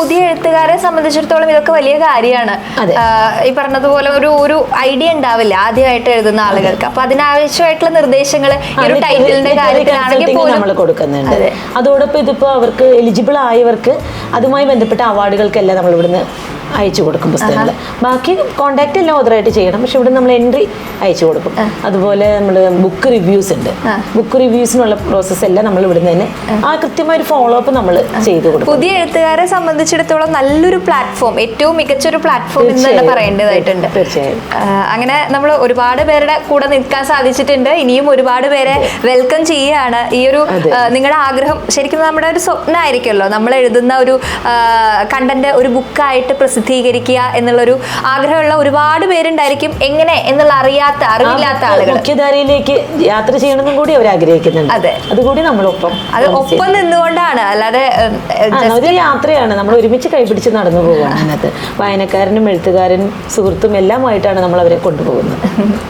പുതിയ എഴുത്തുകാരെ സംബന്ധിച്ചിടത്തോളം ഇതൊക്കെ വലിയ കാര്യമാണ്. ഈ പറഞ്ഞതുപോലെ ഒരു ഒരു ഐഡിയ ഉണ്ടാവില്ല ആദ്യമായിട്ട് എഴുതുന്ന ആളുകൾക്ക്. അപ്പൊ അതിനാവശ്യമായിട്ടുള്ള നിർദ്ദേശങ്ങൾ ഈ ഒരു ടൈറ്റിലിന്റെ കാര്യത്തിലാണെങ്കിൽ നമ്മൾ കൊടുക്കുന്നുണ്ട്. അതെ. അതോടൊപ്പം ഇതിപ്പോ അവർക്ക് എലിജിബിൾ ആയവർക്ക് അതുമായി ബന്ധപ്പെട്ട അവാർഡുകൾക്കല്ല നമ്മൾ ഇവിടുന്ന് അയച്ചു കൊടുക്കും പുസ്തകങ്ങൾ. ബാക്കി കോണ്ടാക്ട് എല്ലാം ഓതറായിട്ട് ചെയ്യണം. പക്ഷെ ഇവിടെ നമ്മൾ എൻട്രി അയച്ചു കൊടുക്കും. അതുപോലെ നമ്മൾ ബുക്ക് റിവ്യൂസ് ഉണ്ട്. ബുക്ക് റിവ്യൂസിനുള്ള പ്രോസസ് എല്ലാം നമ്മൾ ഇവിടുന്ന് തന്നെ ആ. കൃത്യമായ ഒരു ഫോളോ അപ്പ് നമ്മൾ ചെയ്തു കൊടുക്കും. പുതിയ എഴുത്തുകാരെ സംബന്ധിച്ചിടത്തോളം നല്ലൊരു പ്ലാറ്റ്ഫോം ഏറ്റവും മികച്ച ഒരു പ്ലാറ്റ്ഫോം എന്ന് തന്നെ പറയേണ്ടതായിട്ടുണ്ട്. തീർച്ചയായും. അങ്ങനെ നമ്മൾ ഒരുപാട് പേരുടെ കൂടെ നിൽക്കാൻ സാധിച്ചിട്ടുണ്ട്. ഇനിയും ഒരുപാട് പേരെ വെൽക്കം ചെയ്യുകയാണ്. ഈ ഒരു നിങ്ങളുടെ ആഗ്രഹം ശരിക്കും നമ്മുടെ ഒരു സ്വപ്നമായിരിക്കുമല്ലോ. നമ്മൾ എഴുതുന്ന ഒരു കണ്ടന്റ് ഒരു ബുക്കായിട്ട് പ്രസിദ്ധീകരിക്കുക എന്നുള്ളൊരു ആഗ്രഹമുള്ള ഒരുപാട് പേരുണ്ടായിരിക്കും. എങ്ങനെ എന്നുള്ള അറിയാത്ത അറിവില്ലാത്ത ആളുകൾ. മുഖ്യധാരയിലേക്ക് യാത്ര ചെയ്യണമെന്നും കൂടി അവർ ആഗ്രഹിക്കുന്നുണ്ട്. അതെ. അതുകൂടി നമ്മളൊപ്പം അത് ഒപ്പം നിന്നുകൊണ്ടാണ്. അല്ലാതെ ഒരു യാത്രയാണ്. നമ്മൾ ഒരുമിച്ച് കൈപിടിച്ച് നടന്നു പോവുകയാണ് അതിനകത്ത് വായനക്കാരനും എഴുത്തുകാരനും സുഹൃത്തും എല്ലാമായിട്ടാണ് നമ്മൾ അവരെ കൊണ്ടുപോകുന്നത്.